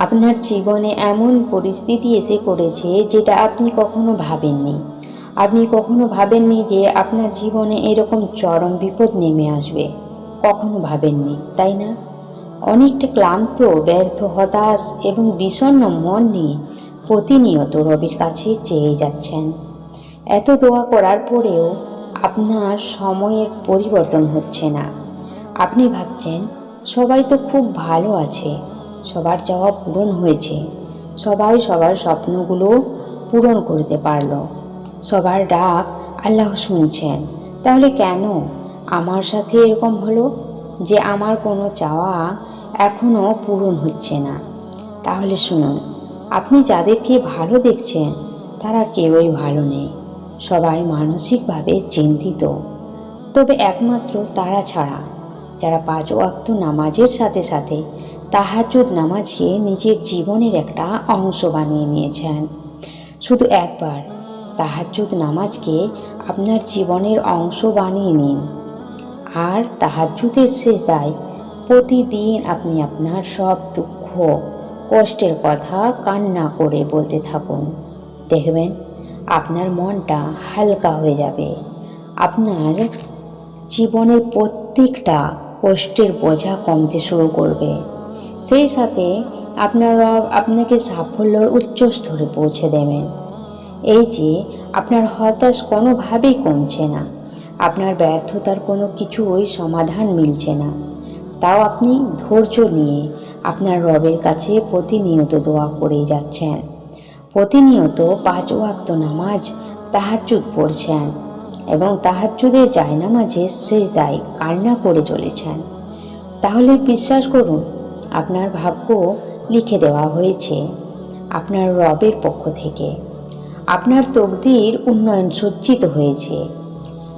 আপনার জীবনে এমন পরিস্থিতি এসে পড়েছে যেটা আপনি কখনো ভাবেননি। আপনি কখনো ভাবেননি যে আপনার জীবনে এরকম চরম বিপদ নেমে আসবে। কখনো ভাবেননি, তাই না? অনেকটা ক্লান্ত, ব্যর্থ, হতাশ এবং বিষণ্ণ মন নিয়ে প্রতিনিয়ত রবির কাছে চেয়ে যাচ্ছেন। এত দোয়া করার পরেও আপনার সময়ের পরিবর্তন হচ্ছে না। আপনি ভাবছেন, সবাই তো খুব ভালো আছে। সবার চাওয়া পূরণ হয়েছে। সবাই সবার স্বপ্নগুলো পূরণ করতে পারল। সবার ডাক আল্লাহ শুনছেন। তাহলে কেন? আমার সাথে এরকম হলো যে আমার কোনো চাওয়া এখনও পূরণ হচ্ছে না। তাহলে শুনুন, আপনি যাদেরকে ভালো দেখছেন, তারা কেউই ভালো নেই। সবাই মানসিকভাবে চিন্তিত। তবে একমাত্র তারা ছাড়া, যারা পাঁচ ওয়াক্ত নামাজের সাথে সাথে তাহাজুদ নামাজকে নিজের জীবনের একটা অংশ বানিয়ে নিয়েছেন। শুধু একবার তাহাজুদ নামাজকে আপনার জীবনের অংশ বানিয়ে নিন। আর তাহাজুদের শেষ দায় প্রতিদিন আপনি আপনার সব দুঃখ, কষ্টের কথা কান্না করে বলতে থাকুন। দেখবেন আপনার মনটা হালকা হয়ে যাবে। আপনার জীবনের প্রত্যেকটা কষ্টের বোঝা কমতে শুরু করবে। সেই সাথে আপনারা আপনাকে সাফল্যর উচ্চ স্তরে পৌঁছে দেবেন। এই যে, আপনার হতাশ কোনোভাবেই কমছে না। আপনার ব্যর্থতার কোনো কিছুই সমাধান মিলছে না। তাও আপনি ধৈর্য নিয়ে আপনার রবের কাছে প্রতিনিয়ত দোয়া করেই যাচ্ছেন। প্রতিনিয়ত পাঁচ ওয়াক্ত নামাজ তাহাজ্জুদ পড়ছেন এবং তাহাজ্জুদের জায়নামাজে শেষ দায় কান্না করে চলেছেন। তাহলে বিশ্বাস করুন আপনার ভাগ্য লিখে দেওয়া হয়েছে আপনার রবের পক্ষ থেকে। আপনার তকদির উন্নয়ন সজ্জিত হয়েছে।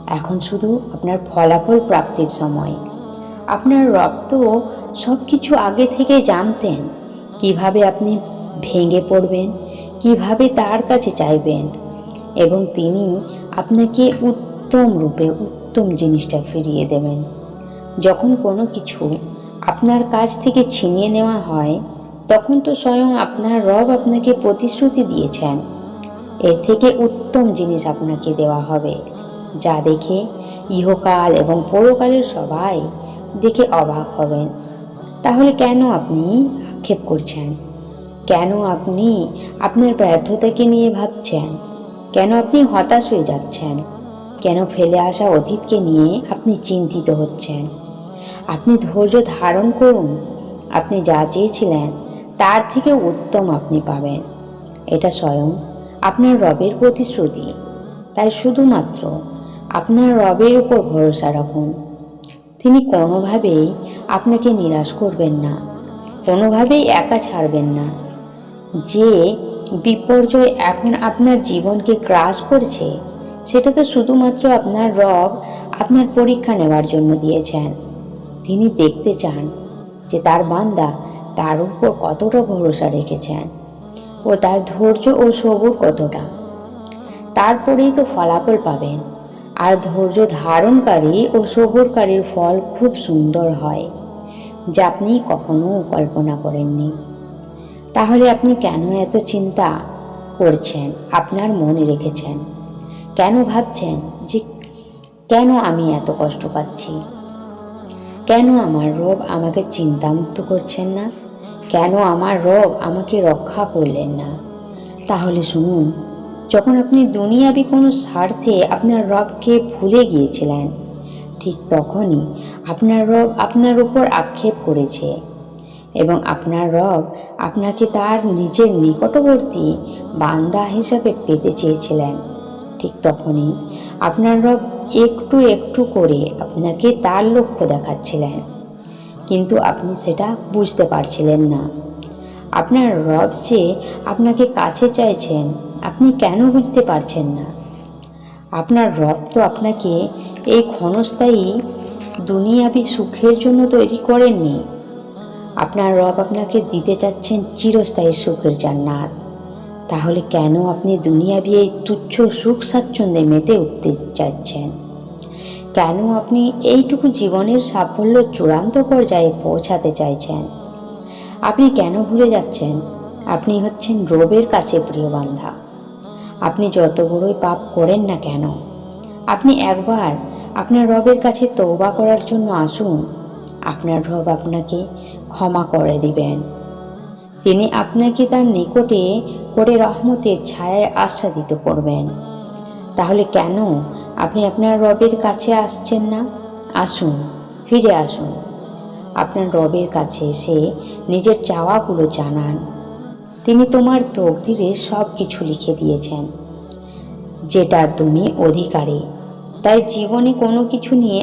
এখন শুধু আপনার ফলাফল প্রাপ্তির সময়। আপনার রব তো সব কিছু আগে থেকে জানতেন কীভাবে আপনি ভেঙে পড়বেন, কীভাবে তার কাছে চাইবেন এবং তিনি আপনাকে উত্তম রূপে উত্তম জিনিসটা ফিরিয়ে দেবেন। যখন কোনো কিছু আপনার কাছ থেকে ছিনিয়ে নেওয়া হয়, তখন তো স্বয়ং আপনার রব আপনাকে প্রতিশ্রুতি দিয়েছেন। এর থেকে উত্তম জিনিস আপনাকে দেওয়া হবে, যা দেখে ইহকাল এবং পরকালের সবাই দেখে অবাক হবেন। তাহলে কেন আপনি আক্ষেপ করছেন? কেন আপনি আপনার ব্যর্থতাকে নিয়ে ভাবছেন? কেন আপনি হতাশ হয়ে যাচ্ছেন? কেন ফেলে আসা অতীতকে নিয়ে আপনি চিন্তিত হচ্ছেন? আপনি ধৈর্য ধারণ করুন। আপনি যা চেয়েছিলেন, তার থেকে উত্তম আপনি পাবেন। এটা স্বয়ং আপনার রবের প্রতিশ্রুতি। তাই শুধুমাত্র আপনার রবের উপর ভরসা রাখুন। তিনি কোনোভাবেই আপনাকে নিরাশ করবেন না, কোনোভাবেই একা ছাড়বেন না। যে বিপর্যয় এখন আপনার জীবনকে গ্রাস করছে সেটা তো শুধুমাত্র আপনার রব আপনার পরীক্ষা নেওয়ার জন্য দিয়েছেন। তিনি দেখতে চান যে তার বান্দা তার উপর কতটা ভরসা রেখেছেন ও তার ধৈর্য ও সবুর কতটা। তারপরেই তো ফলাফল পাবেন। আর ধৈর্য ধারণকারী ও সবুরকারীর ফল খুব সুন্দর হয়, যা আপনি কখনো কল্পনা করেননি। তাহলে আপনি কেন এত চিন্তা করছেন, আপনার মনে রেখেছেন? কেন ভাবছেন যে কেন আমি এত কষ্ট পাচ্ছি? কেন আমার রব আমাকে চিন্তামুক্ত করছেন না? কেন আমার রব আমাকে রক্ষা করলেন না? তাহলে শুনুন, যখন আপনি দুনিয়াবি কোনো স্বার্থে আপনার রবকে ভুলে গিয়েছিলেন, ঠিক তখনই আপনার রব আপনার উপর আক্ষেপ করেছে এবং আপনার রব আপনাকে তার নিজের নিকটবর্তী বান্দা হিসাবে পেতে চেয়েছিলেন। ঠিক তখনই আপনার রব একটু একটু করে আপনাকে তার লক্ষ্য দেখাচ্ছিলেন। কিন্তু আপনি সেটা বুঝতে পারছিলেন না। আপনার রব যে আপনাকে কাছে চাইছেন, আপনি কেন বুঝতে পারছেন না? আপনার রব তো আপনাকে এই ক্ষণস্থায়ী দুনিয়াবি সুখের জন্য তৈরি করেননি। আপনার রব আপনাকে দিতে চাচ্ছেন চিরস্থায়ী সুখের জান্নাত। তাহলে কেন আপনি দুনিয়াবি এই তুচ্ছ সুখ স্বাচ্ছন্দ্যে মেতে উঠতে চাচ্ছেন কেন আপনি এইটুকু জীবনের সাফল্য চূড়ান্ত পর্যায়ে পৌঁছাতে চাইছেন? আপনি কেন ভুলে যাচ্ছেন? আপনি হচ্ছেন রবের কাছে প্রিয় বান্ধা। আপনি যত বড়ই পাপ করেন না কেন? আপনি একবার আপনার রবের কাছে তৌবা করার জন্য আসুন। আপনার রব আপনাকে ক্ষমা করে দিবেন। তিনি আপনাকে তার নিকটে করে রহমতের ছায়ায় আচ্ছাদিত করবেন। তাহলে কেন আপনি আপনার রবের কাছে আসছেন না? আসুন, ফিরে আসুন। আপনার রবের কাছে এসে নিজের চাওয়াগুলো জানান। তিনি তোমার তকদিরে সব কিছু লিখে দিয়েছেন। যেটা তুমি অধিকারী, তাই জীবনে কোনো কিছু নিয়ে